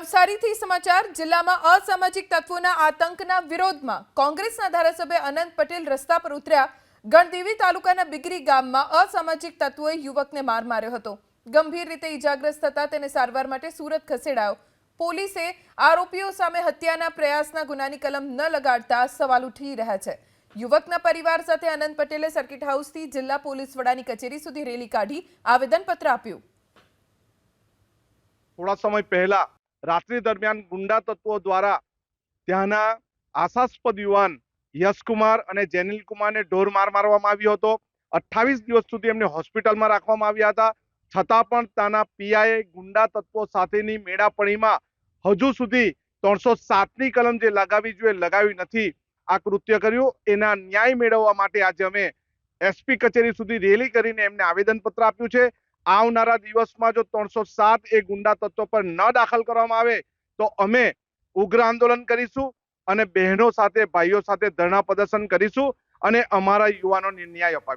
નવસારીથી સમાચાર, જિલ્લામાં અસામાજિક તત્વોના આતંકના વિરોધમાં કોંગ્રેસના ધારાસભ્ય અનંત પટેલ રસ્તા પર ઉતર્યા. ગણદેવી તાલુકાના બિગરી ગામમાં અસામાજિક તત્વોએ યુવકને માર માર્યો હતો. ગંભીર રીતે ઈજાગ્રસ્ત થતા તેને સારવાર માટે સુરત ખસેડાયો. પોલીસે આરોપીઓ સામે હત્યાના પ્રયાસના ગુનાની કલમ ન લગાડતા સવાલ ઉઠી રહ્યા છે. યુવકના પરિવાર સાથે અનંત પટેલે સર્કિટ હાઉસથી જિલ્લા પોલીસ વડાની કચેરી સુધી રેલી કાઢી આવેદનપત્ર આપ્યું. થોડા સમય પહેલા રાત્રિ દરમિયાન ગુંડા તત્વો દ્વારા ત્યાંના આશાસ્પદ યુવાન યશકુમાર અને જેનિલ કુમારને ઢોર માર મારવામાં આવ્યો હતો. અઠ્ઠાવીસ દિવસ સુધી એમને હોસ્પિટલમાં રાખવામાં આવ્યા હતા. છતાં પણ ત્યાંના પીઆઈએ ગુંડા તત્વો સાથેની મેળાપણીમાં હજુ સુધી ત્રણસો સાતની કલમ જે લગાવી જોઈએ, લગાવી નથી. આ કૃત્ય કર્યું. એના ન્યાય મેળવવા માટે આજે અમે એસપી કચેરી સુધી રેલી કરીને એમને આવેદનપત્ર આપ્યું છે. આવનારા દિવસમાં જો ત્રણસો સાત એ ગુંડા તત્વો પર ન દાખલ કરવામાં આવે, તો અમે ઉગ્ર આંદોલન કરીશું અને બહેનો સાથે, ભાઈઓ સાથે ધરણા પ્રદર્શન કરીશું અને અમારા યુવાનોને ન્યાય અપાવીશું.